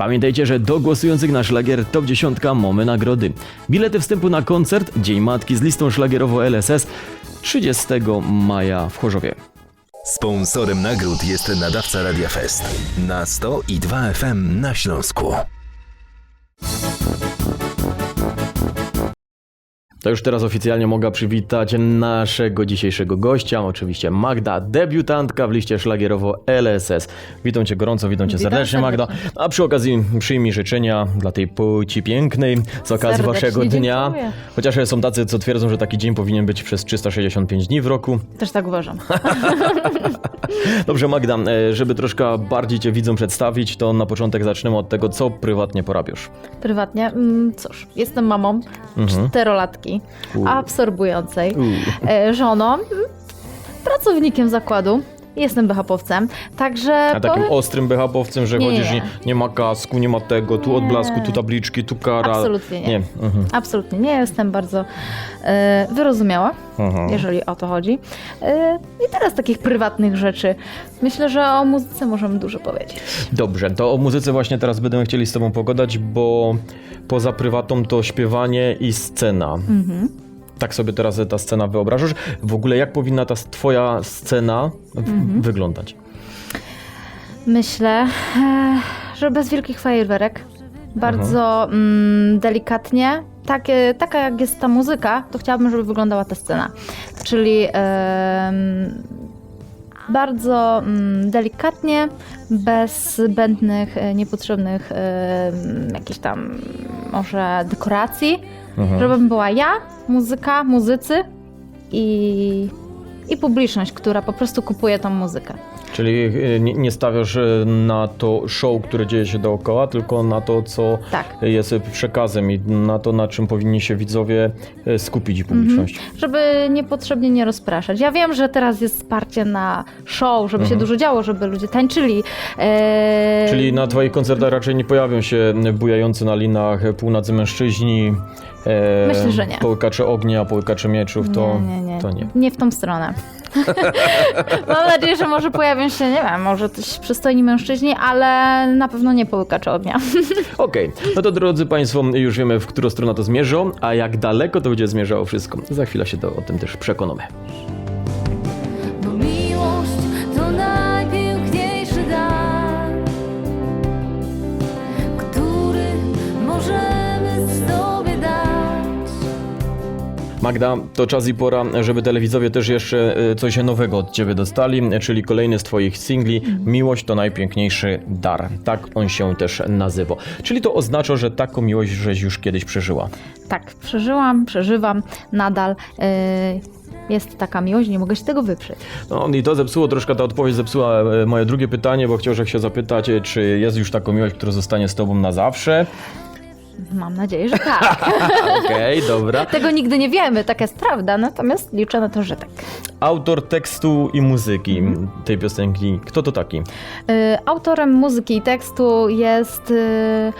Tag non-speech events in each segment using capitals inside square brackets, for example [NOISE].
Pamiętajcie, że do głosujących na szlagier Top 10 mamy nagrody. Bilety wstępu na koncert Dzień Matki z listą szlagierową LSS 30 maja w Chorzowie. Sponsorem nagród jest nadawca Radia Fest na 100 i 2 FM na Śląsku. To już teraz oficjalnie mogę przywitać naszego dzisiejszego gościa, oczywiście Magda, debiutantka w liście szlagierowo LSS. Witam Cię gorąco, witam Cię Witam serdecznie, Magda. A przy okazji przyjmij życzenia dla tej płci pięknej z okazji Serdecznie Waszego dnia. dziękuję. Chociaż są tacy, co twierdzą, że taki dzień powinien być przez 365 dni w roku. Też tak uważam. [LAUGHS] Dobrze, Magda, e, żeby troszkę bardziej Cię widzom przedstawić, to na początek zaczniemy od tego, co prywatnie porabiasz. Prywatnie, mm, cóż, jestem mamą czterolatki, U. absorbującej, U. e, żoną, pracownikiem zakładu, jestem BHP-owcem, także... A takim powiem- ostrym BHP-owcem, że Nie, chodzisz, nie. nie, nie ma kasku, nie ma tego, tu odblasku, tu tabliczki, tu kara. Absolutnie nie. Nie. Mhm. Absolutnie nie, jestem bardzo e, wyrozumiała, Mhm. jeżeli o to chodzi. E, I teraz takich prywatnych rzeczy. Myślę, że o muzyce możemy dużo powiedzieć. Dobrze, to o muzyce właśnie teraz będziemy chcieli z Tobą pogadać, bo poza prywatą to śpiewanie i scena. Mhm. Tak sobie teraz ta scena wyobrażasz. W ogóle jak powinna ta Twoja scena Mhm. wyglądać? Myślę, e, że bez wielkich fajerwerek. Bardzo mm, delikatnie. Takie, taka jak jest ta muzyka, to chciałabym, żeby wyglądała ta scena. Czyli em, bardzo mm, delikatnie, bez zbędnych, e, niepotrzebnych em, jakichś tam może dekoracji. Żebym była ja, muzyka, muzycy i, i publiczność, która po prostu kupuje tą muzykę. Czyli y, nie, nie stawiasz y, na to show, które dzieje się dookoła, tylko na to, co Tak. jest przekazem i na to, na czym powinni się widzowie skupić i publiczność. żeby niepotrzebnie nie rozpraszać. Ja wiem, że teraz jest wsparcie na show, żeby się dużo działo, żeby ludzie tańczyli. E, Czyli na Twoich koncertach raczej nie pojawią się bujający na linach półnacy mężczyźni, e, Myślę, że nie. połykacze ognia, połykacze mieczów, to nie, nie, nie. to nie. Nie w tą stronę. [LAUGHS] Mam nadzieję, że może pojawią się, nie wiem, może też przystojni mężczyźni, ale na pewno nie połykacze ognia. [LAUGHS] Okej, no to drodzy Państwo, już wiemy, w którą stronę to zmierzą, a jak daleko to będzie zmierzało wszystko. Za chwilę się to, o tym też przekonamy. Magda, to czas i pora, żeby telewidzowie też jeszcze e, coś nowego od Ciebie dostali, czyli kolejny z Twoich singli Miłość to najpiękniejszy dar. Tak on się też nazywa. Czyli to oznacza, że taką miłość żeś już kiedyś przeżyła. tak, przeżyłam, przeżywam nadal. e, jest taka miłość, nie mogę się tego wyprzeć. No i to zepsuło troszkę, ta odpowiedź zepsuła e, moje drugie pytanie, bo chciałem się zapytać, czy jest już taką miłość, która zostanie z Tobą na zawsze? Mam nadzieję, że tak. [LAUGHS] Okej, dobra. Tego nigdy nie wiemy, taka jest prawda, natomiast liczę na to, że tak. Autor tekstu i muzyki tej piosenki, kto to taki? Y, Autorem muzyki i tekstu jest y,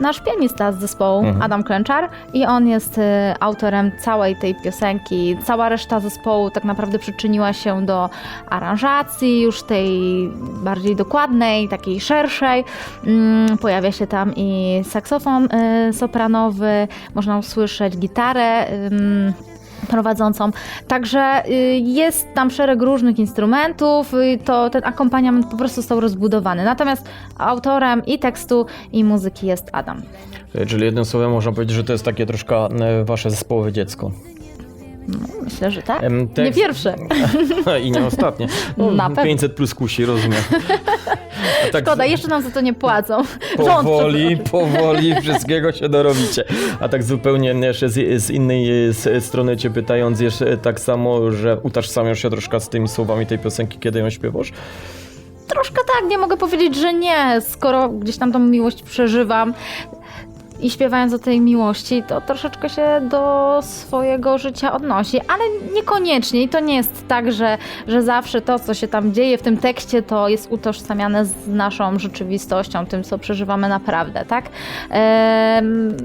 nasz pianista z zespołu, Mhm. Adam Klęczar i on jest y, autorem całej tej piosenki. Cała reszta zespołu tak naprawdę przyczyniła się do aranżacji, już tej bardziej dokładnej, takiej szerszej. Mm, Pojawia się tam i saksofon y, sopranowy, można usłyszeć gitarę. Prowadzącą. Także y, jest tam szereg różnych instrumentów, to ten akompaniament po prostu został rozbudowany. Natomiast autorem i tekstu, i muzyki jest Adam. E, Czyli jednym słowem można powiedzieć, że to jest takie troszkę e, wasze zespołowe dziecko. Myślę, że tak. Em, Nie tekst- pierwsze. [LAUGHS] I nie ostatnie. No, Na pewno. 500 plus kusi, rozumiem. [LAUGHS] Tak Szkoda, jeszcze nam za to nie płacą. Powoli, powoli wszystkiego się dorobicie. A tak zupełnie jeszcze z, z innej s- strony cię pytając, jeszcze tak samo, że utożsamiasz się troszkę z tymi słowami tej piosenki, kiedy ją śpiewasz? Troszkę tak, nie mogę powiedzieć, że nie, skoro gdzieś tam tą miłość przeżywam. I śpiewając o tej miłości, to troszeczkę się do swojego życia odnosi, ale niekoniecznie. I to nie jest tak, że, że zawsze to, co się tam dzieje w tym tekście, to jest utożsamiane z naszą rzeczywistością, tym, co przeżywamy naprawdę, tak? Em,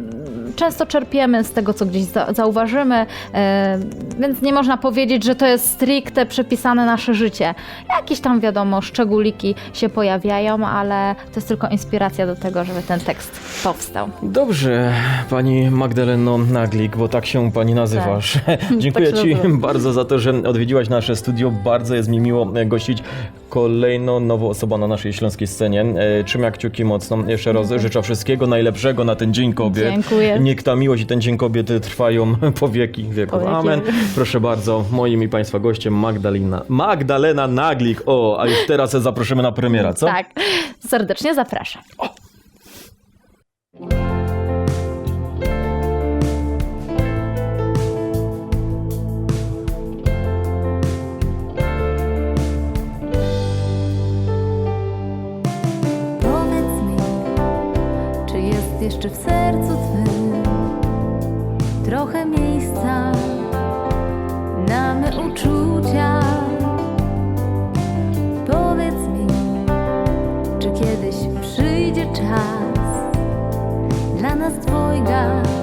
Często czerpiemy z tego, co gdzieś za, zauważymy, em, więc nie można powiedzieć, że to jest stricte przepisane nasze życie. Jakieś tam, wiadomo, szczególiki się pojawiają, ale to jest tylko inspiracja do tego, żeby ten tekst powstał. Dobrze, pani Magdaleno Naglik, bo tak się pani nazywasz. [LAUGHS] Dziękuję Tak ci nazywam. bardzo za to, że odwiedziłaś nasze studio. Bardzo jest mi miło e, gościć kolejną nową osobę na naszej śląskiej scenie. E, Trzymam kciuki mocno. Jeszcze raz życzę wszystkiego najlepszego na ten Dzień Kobiet. Dziękuję. Niech ta miłość i ten Dzień Kobiety trwają [LAUGHS] po wieki wieków. Po wieki. Amen. Proszę bardzo, moim i państwa gościem Magdalena, Magdalena Naglik. O, a już teraz zaprosimy na premiera, co? Tak, serdecznie zapraszam. Powiedz sercu twym trochę miejsca na me uczucia? Powiedz mi, czy kiedyś przyjdzie czas dla nas dwojga?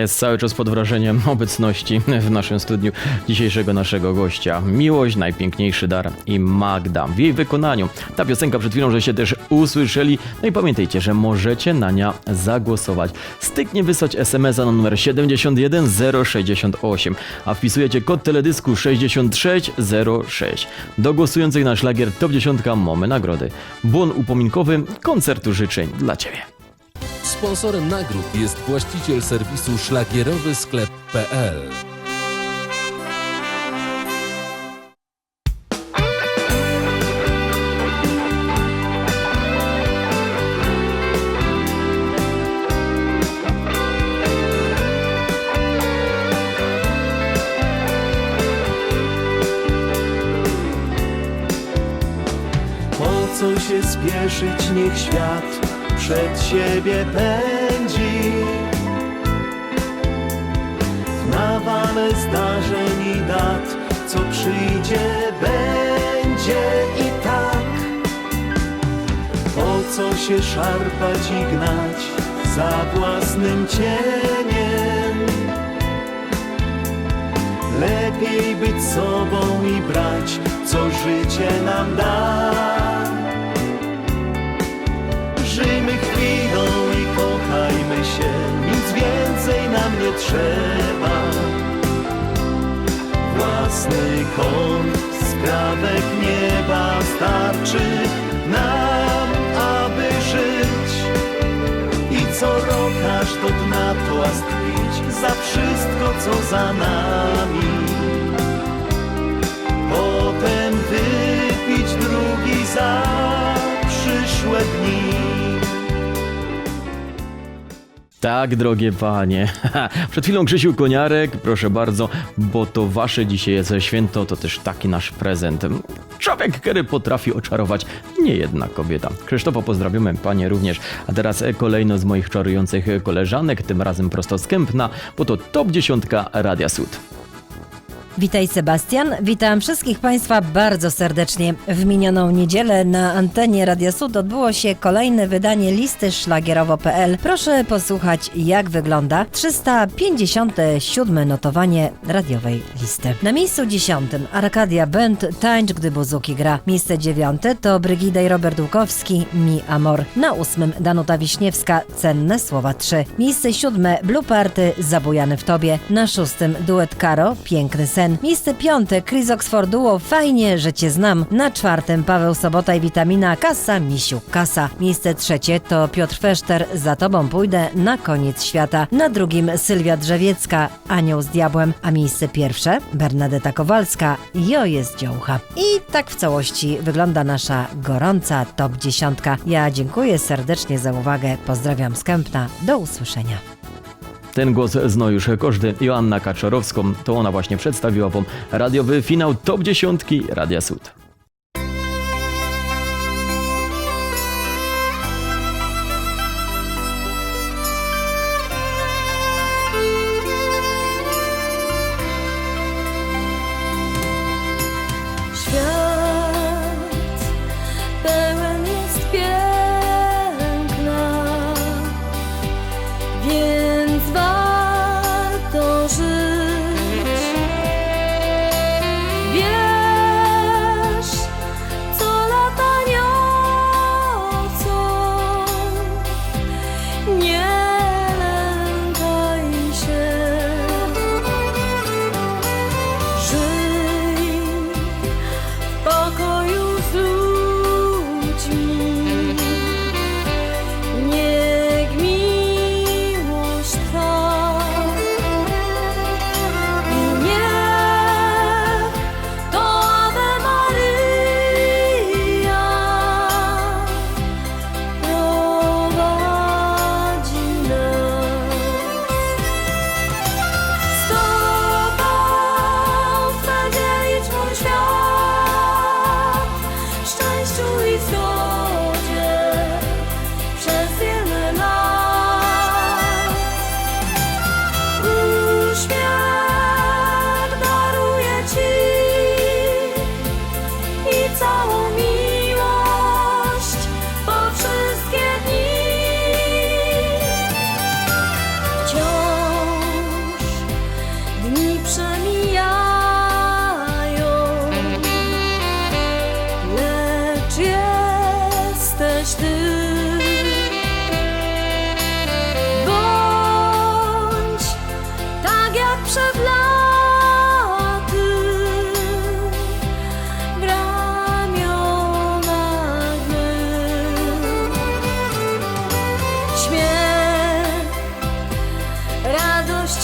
Jest cały czas pod wrażeniem obecności w naszym studiu dzisiejszego naszego gościa. Miłość, najpiękniejszy dar i Magda. W jej wykonaniu ta piosenka przed chwilą, żeście też usłyszeli. No i pamiętajcie, że możecie na nią zagłosować. Styknie wysłać SMS-a na numer 71068, a wpisujecie kod teledysku 6606. Do głosujących na szlagier Top 10 mamy nagrody. Bon upominkowy koncertu życzeń dla Ciebie. Sponsorem nagród jest właściciel serwisu szlagierowy sklep.pl. Co się spieszyć, niech świat przed siebie pędzi. W nawale zdarzeń i dat, co przyjdzie, będzie i tak. Po co się szarpać i gnać za własnym cieniem? Lepiej być sobą i brać, co życie nam da. Trzeba. Własny kąt, skrawek nieba starczy nam, aby żyć. I co rok aż do dna toast pić za wszystko, co za nami. Tak, drogie panie. [LAUGHS] Przed chwilą Krzysiu Koniarek, proszę bardzo, bo to wasze dzisiaj jest święto, to też taki nasz prezent. Człowiek, który potrafi oczarować nie jedna kobieta. Krzysztofa pozdrawiamy, panie również. A teraz kolejno z moich czarujących koleżanek, tym razem prosto z Kępna, bo to Top 10 Radia Sud. Witaj Sebastian, witam wszystkich Państwa bardzo serdecznie. W minioną niedzielę na antenie Radia Sud odbyło się kolejne wydanie listy szlagierowo.pl. Proszę posłuchać jak wygląda 357 notowanie radiowej listy. Na miejscu dziesiątym Arkadia Band Tańcz, gdy buzuki gra. Miejsce dziewiąte to Brygida i Robert Łukowski Mi Amor. Na ósmym Danuta Wiśniewska Cenne Słowa 3. Miejsce siódme Blue Party Zabujany w Tobie. Na szóstym duet Karo Piękny Sen. Miejsce piąte Chris Oxford Fajnie, że Cię znam. Na czwartym Paweł Sobota i Witamina Kasa Misiu Kasa. Miejsce trzecie to Piotr Feszter Za Tobą pójdę na koniec świata. Na drugim Sylwia Drzewiecka Anioł z Diabłem. A miejsce pierwsze Bernadeta Kowalska Jo jest dziołcha. I tak w całości wygląda nasza gorąca top dziesiątka. Ja dziękuję serdecznie za uwagę. Pozdrawiam z Kępna. Do usłyszenia. Ten głos zna już każdy. Joanna Kaczorowską, to ona właśnie przedstawiła wam radiowy finał Top 10 Radia Sud.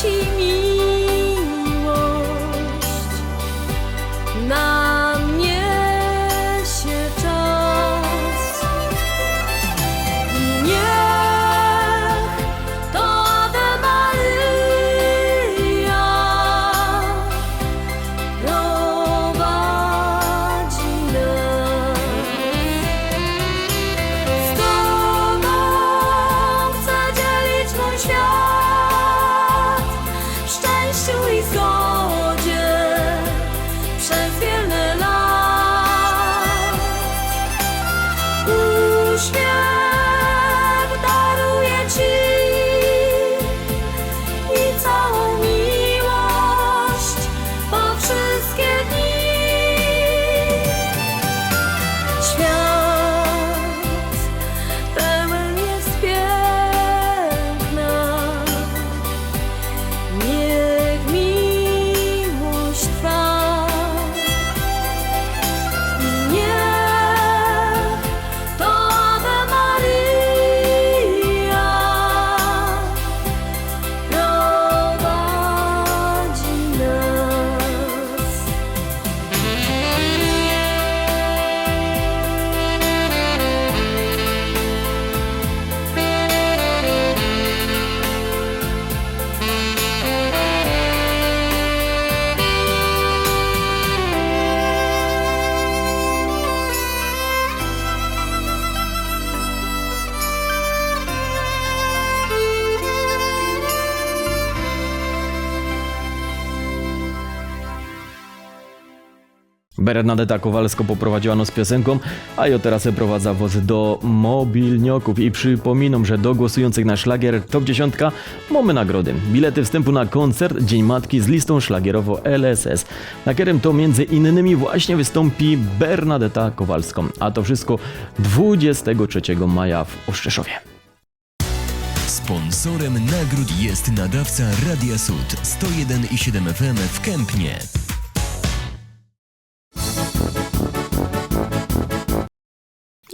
Nghi. Bernadetta Kowalsko poprowadziła nos piosenką, a ja teraz prowadza woz do mobilnioków i przypominam, że do głosujących na szlagier Top 10 mamy nagrody. Bilety wstępu na koncert Dzień Matki z listą szlagierowo LSS. Na którym to między innymi właśnie wystąpi Bernadetta Kowalską. A to wszystko 23 maja w Oszczeszowie. Sponsorem nagród jest nadawca Radia Sud 101,7 FM w Kępnie.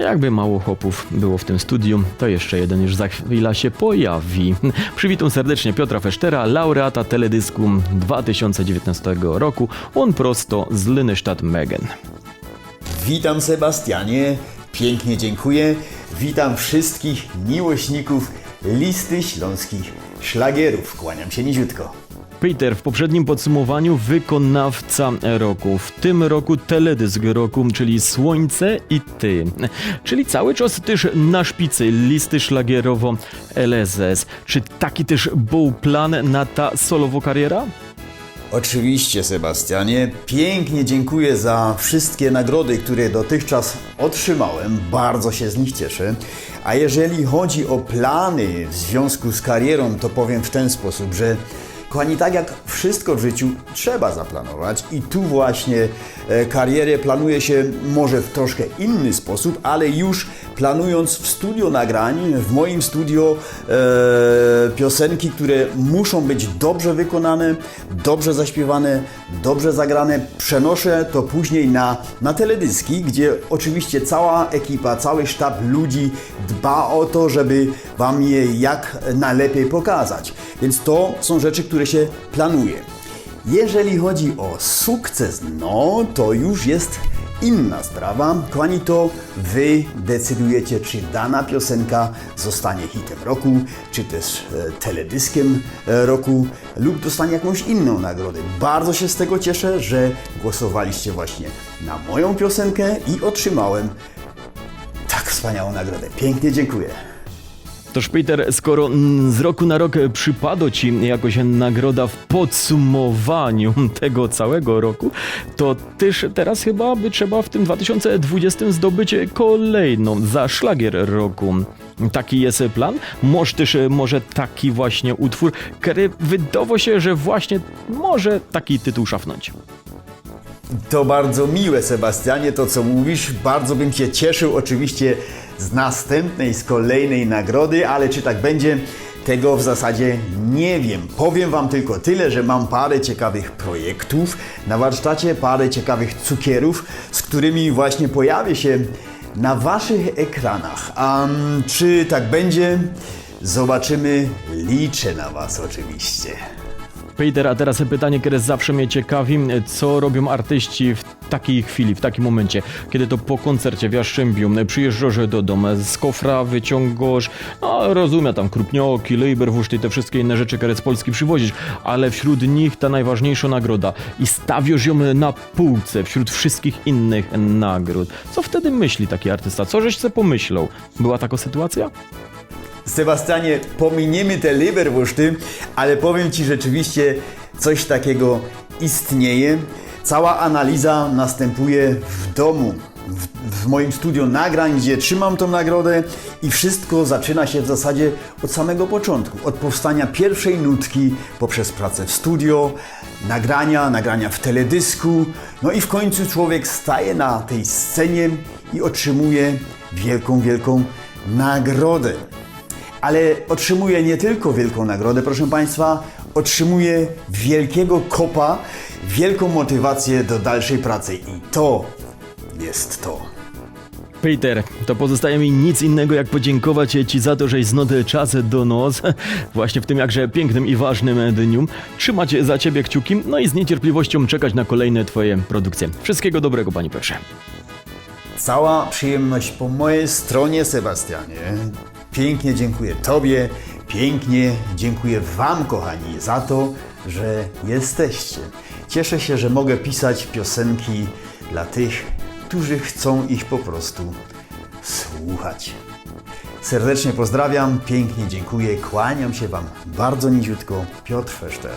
Jakby mało chłopów było w tym studium, to jeszcze jeden już za chwilę się pojawi. Przywitam serdecznie Piotra Feштera, laureata teledysku 2019 roku. On prosto z Lynestadt Megen. Witam Sebastianie, pięknie dziękuję. Witam wszystkich miłośników listy śląskich szlagierów. Kłaniam się niziutko. Peter, w poprzednim podsumowaniu wykonawca roku. W tym roku teledysk roku, czyli Słońce i Ty. Czyli cały czas też na szpicy listy szlagierowo LSS. Czy taki też był plan na ta solowo kariera? Oczywiście, Sebastianie, pięknie dziękuję za wszystkie nagrody, które dotychczas otrzymałem. Bardzo się z nich cieszę. A jeżeli chodzi o plany w związku z karierą, to powiem w ten sposób, że kochani, tak jak wszystko w życiu, trzeba zaplanować i tu właśnie e, karierę planuje się może w troszkę inny sposób, ale już planując w studio nagrań, w moim studio e, piosenki, które muszą być dobrze wykonane, dobrze zaśpiewane, dobrze zagrane, przenoszę to później na, na teledyski, gdzie oczywiście cała ekipa, cały sztab ludzi dba o to, żeby Wam je jak najlepiej pokazać. Więc to są rzeczy, które się planuje. Jeżeli chodzi o sukces, no to już jest inna sprawa. Kochani, to Wy decydujecie, czy dana piosenka zostanie hitem roku, czy też e, teledyskiem e, roku, lub dostanie jakąś inną nagrodę. Bardzo się z tego cieszę, że głosowaliście właśnie na moją piosenkę i otrzymałem tak wspaniałą nagrodę. Pięknie dziękuję. Toż Peter, skoro z roku na rok przypadło ci jakoś nagroda w podsumowaniu [LAUGHS] tego całego roku, to też teraz chyba by trzeba w tym 2020 zdobyć kolejną za szlagier roku. Taki jest plan? Może też może taki właśnie utwór, który wydało się, że właśnie może taki tytuł szafnąć. To bardzo miłe, Sebastianie, to co mówisz. Bardzo bym się cieszył oczywiście z następnej, z kolejnej nagrody, ale czy tak będzie, tego w zasadzie nie wiem. Powiem Wam tylko tyle, że mam parę ciekawych projektów na warsztacie, parę ciekawych cukierów, z którymi właśnie pojawię się na Waszych ekranach. A mm, czy tak będzie? Zobaczymy. Liczę na Was oczywiście. Peter, a teraz pytanie, które zawsze mnie ciekawi, co robią artyści w takiej chwili, w takim momencie, kiedy to po koncercie w Jastrzębiu przyjeżdżasz do domu, z kofra wyciągasz, no rozumiem, tam krupnioki, lejberwuszty te wszystkie inne rzeczy, które z Polski przywozisz, ale wśród nich ta najważniejsza nagroda i stawiasz ją na półce wśród wszystkich innych nagród. Co wtedy myśli taki artysta? Co żeś sobie pomyślał? Była taka sytuacja? Sebastianie, pominiemy te Leberwursty, ale powiem Ci rzeczywiście, coś takiego istnieje. Cała analiza następuje w domu, w, w moim studio nagrań, gdzie trzymam tą nagrodę i wszystko zaczyna się w zasadzie od samego początku. Od powstania pierwszej nutki, poprzez pracę w studio, nagrania, nagrania w teledysku, no i w końcu człowiek staje na tej scenie i otrzymuje wielką, wielką nagrodę ale otrzymuje nie tylko wielką nagrodę, proszę Państwa, otrzymuje wielkiego kopa, wielką motywację do dalszej pracy i to jest to. Peter, to pozostaje mi nic innego jak podziękować Ci za to, żeś znotę czas do nos, [LAUGHS] właśnie w tym jakże pięknym i ważnym dniu. Trzymać za Ciebie kciuki, no i z niecierpliwością czekać na kolejne Twoje produkcje. Wszystkiego dobrego, Panie Piotrze. Cała przyjemność po mojej stronie, Sebastianie. Pięknie dziękuję Tobie, pięknie dziękuję Wam, kochani, za to, że jesteście. Cieszę się, że mogę pisać piosenki dla tych, którzy chcą ich po prostu słuchać. Serdecznie pozdrawiam, pięknie dziękuję, kłaniam się Wam bardzo niziutko, Piotr Feszter.